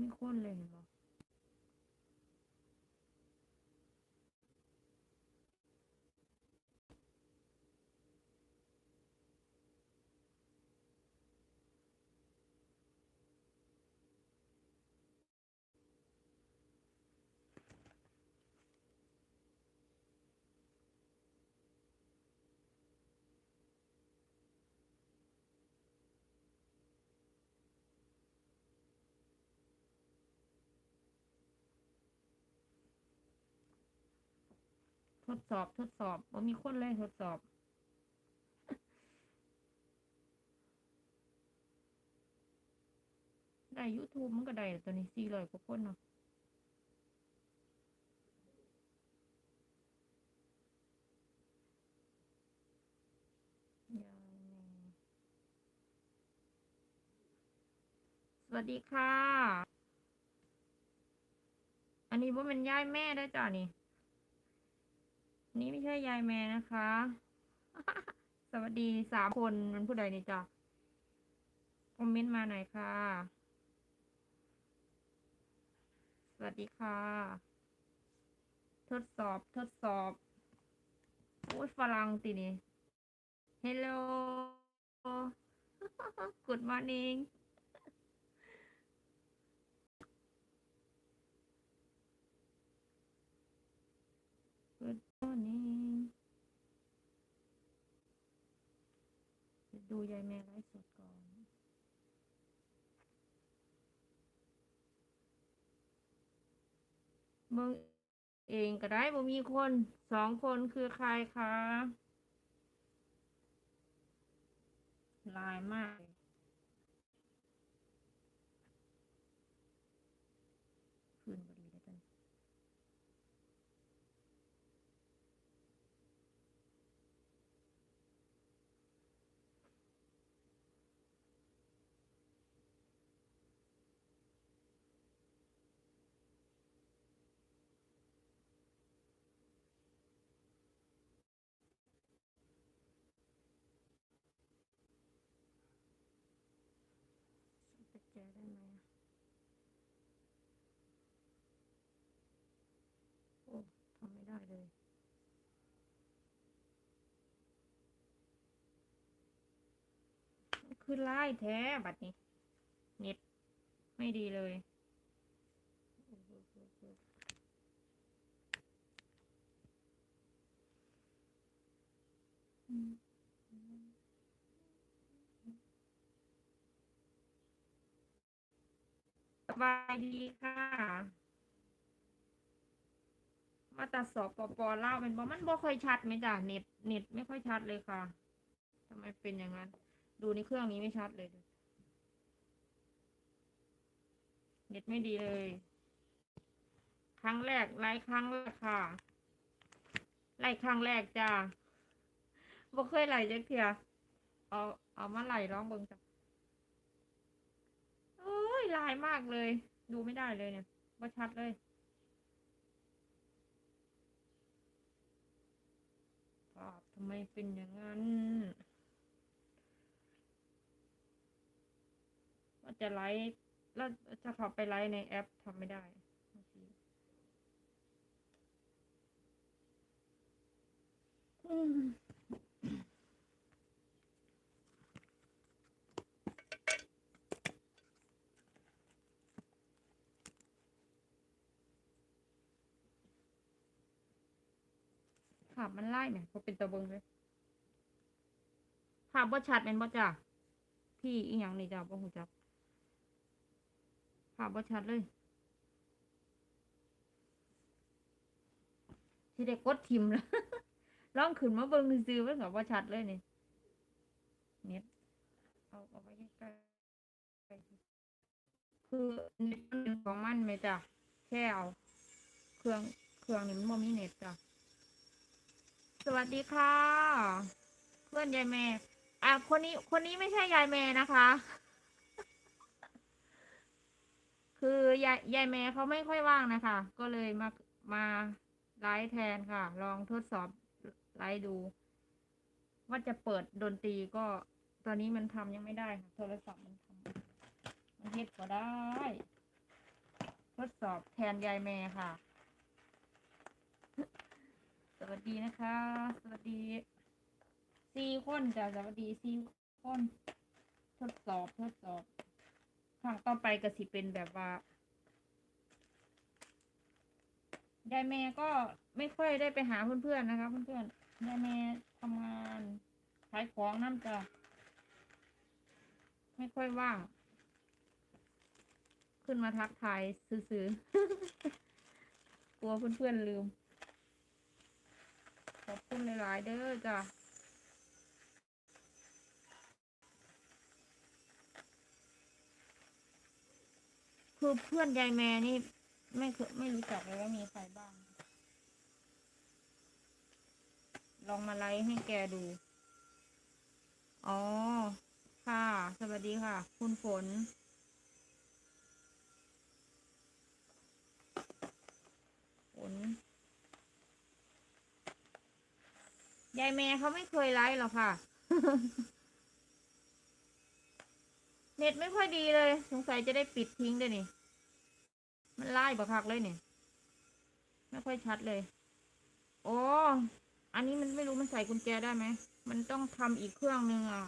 ไม่ข้นเลยเห็นไหม ดสอบทดสอบบ่ามีคนเลยทดสอบ ได้ YouTube มันก็ได้ตัวนี้สี่ร้อยกว่าคนเนาะสวัสดีค่ะ อันนี้ว่าเป็นยายแม่ได้จ้ะนี่ นี้ไม่ใช่ยายแม่นะคะ สวัสดีสามคนมันผู้ใดนี่จ้ะคอมเมนต์มาหน่อยค่ะ สวัสดีค่ะ ทดสอบทดสอบโอ้ยฝรั่งตินี่ Hello Good morning Good morning เดูยายแม่ไลฟ์สดก่อน เมืองเองก็ได้บ่มีคนสองคนคือใครคะลายมากเลยคืนพอดีเลยจันจะแจ ได้ไหมโอ้ทำไม่ได้เลย คือไล่แท้บัดนี้ เน็ต ไม่ดีเลยอืม บายดีค่ะ มาตัดสอบปปเล่าเป็นบอมันบ่ค่อยชัดไหมจ้ะเน็ตเน็ตไม่ค่อยชัดเลยค่ะทำไมเป็นอย่างนั้น ดูในเครื่องนี้ไม่ชัดเลย เน็ตไม่ดีเลย ครั้งแรกไลฟ์ครั้งแรกค่ะไลฟ์ครั้งแรกจ้าบ่เคยไลฟ์จักเทียเอาเอามาไลฟ์ร้องเบิ่งจ้ะ อ้ยลายมากเลย ดูไม่ได้เลยเนี่ยบ่ชัดเลย ภาพทำไมเป็นอย่างนั้นว่าจะไลฟ์แล้วจะข้าไปไลฟ์ในแอปทำไม่ได้อืมาพมันไล่ไหมพอเป็นตะเบิงเลยภาพบ่ชัดเป็นบ่จ้ะพี่อีหยังนี่จ้ะบ่ฮู้จักภาพบ่ชัดเลยสิได้กดทิมแล้วลองขึ้นมาเบิงซื่อๆมันก็บ่ชัดเลยนี่เน็ตเอาเอาไว้ใกล้คือเน็ตของมันไหมจ้ะแค่เอาเครื่องเครื่องนี้มันบ่มีเน็ตจ้ะ สวัสดีค่ะ เพื่อนยายแม่ อะคนนี้คนนี้ไม่ใช่ยายแม่นะคะ คือยายยายแม่เขาไม่ค่อยว่างนะคะ ก็เลยมามาไลฟ์แทนค่ะ ลองทดสอบไลฟ์ดู ว่าจะเปิดดนตรีก็ตอนนี้มันทำยังไม่ได้ค่ะโทรศัพท์มันทำมันเฮ็ดก็ได้ ทดสอบแทนยายแม่ค่ะ วัสดีนะคะ สวัสดีสี่คนจ้ะสวัสดีสี่คน ทดสอบทดสอบครั้งต่อไปก็สิเป็นแบบว่ายายแม่ก็ไม่ค่อยได้ไปหาเพื่อนๆนะคะ เพื่อนๆยายแม่ทำงานขายของน้ำจ้ะไม่ค่อยว่าง ขึ้นมาทักทายซื่อๆกลัวเพื่อนๆลืม อบคุณหลาย ๆ เด้อจ้ะคือเพื่อนยายแม่นี่ ไม่เคยไม่รู้จักเลยว่ามีใครบ้าง ลองมาไลฟ์ให้แกดู อ๋อ ค่ะ สวัสดีค่ะ คุณฝนฝน ยายแม่เขาไม่เคยไลฟ์หรอกค่ะ เน็ตไม่ค่อยดีเลย สงสัยจะได้ปิดทิ้งด้วยนี่ มันไล่บักคักเลยเนี่ยไม่ค่อยชัดเลย โอ้อันนี้มันไม่รู้มันใส่กุญแจได้ไหม มันต้องทำอีกเครื่องนึงอะ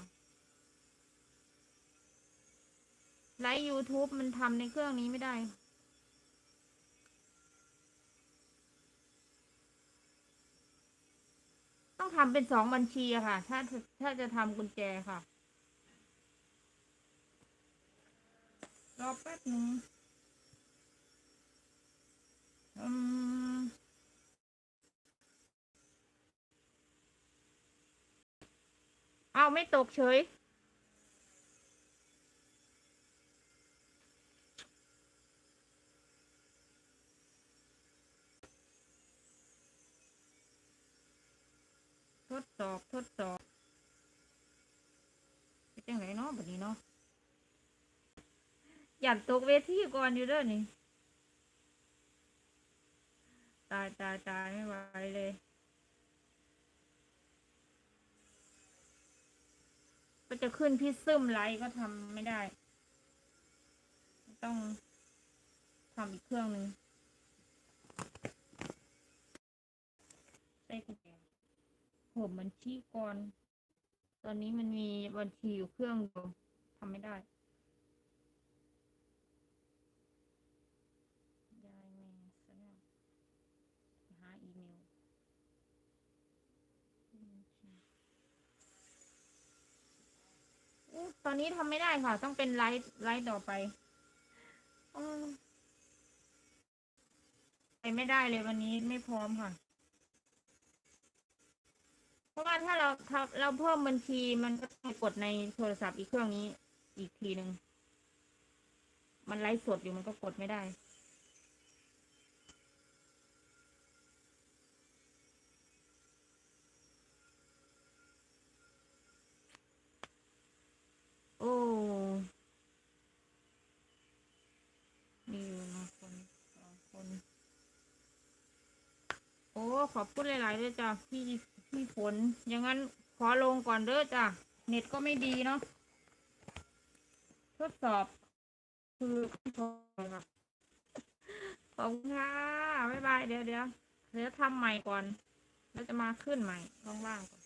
ไลฟ์ YouTube มันทำในเครื่องนี้ไม่ได้ ต้องทำเป็นสองบัญชีอะค่ะ ถ้าถ้าจะทำกุญแจค่ะ รอแป๊บนึงอืมเอาไม่ตกเฉย ดสอบทดสอบเป็นจังไรเนาะแบบนี้เนาะอยากตกเวทีก่อนอยู่เด้อนี่ ตายตายตายไม่ไหวเลยก็จะขึ้นพี่ซึมไลท์ก็ทำไม่ได้ ต้องทำอีกเครื่องหนึ่งใส่กุญแจ ผมบัญชีก่อน ตอนนี้มันมีบัญชีอยู่เครื่องเดียวทำไม่ได้ยายแม่สนหาอีเมลตอนนี้ทำไม่ได้ค่ะ ต้องเป็นไลฟ์ไลฟ์ต่อไปอไปไม่ได้เลยวันนี้ไม่พร้อมค่ะ เพราะว่าถ้าเราทำเราเพิ่มบัญชีมันก็ต้องกดในโทรศัพท์อีกเครื่องนี้อีกทีหนึ่ง มันไลฟ์สดอยู่มันก็กดไม่ได้ โอ้ มีอยู่นะคนสองคน โอ้ ขอบคุณหลายๆด้วยจ้ะพี่พี่ฝนอย่างนั้นขอลงก่อนเด้อจ้ะเน็ตก็ไม่ดีเนาะทดสอบ คือทดสอะขอบคุณค่ะบ๊ายบายเดี๋ยวเดี๋ยวเดี๋ยวทำใหม่ก่อน แล้วจะมาขึ้นใหม่ว่างๆก่อน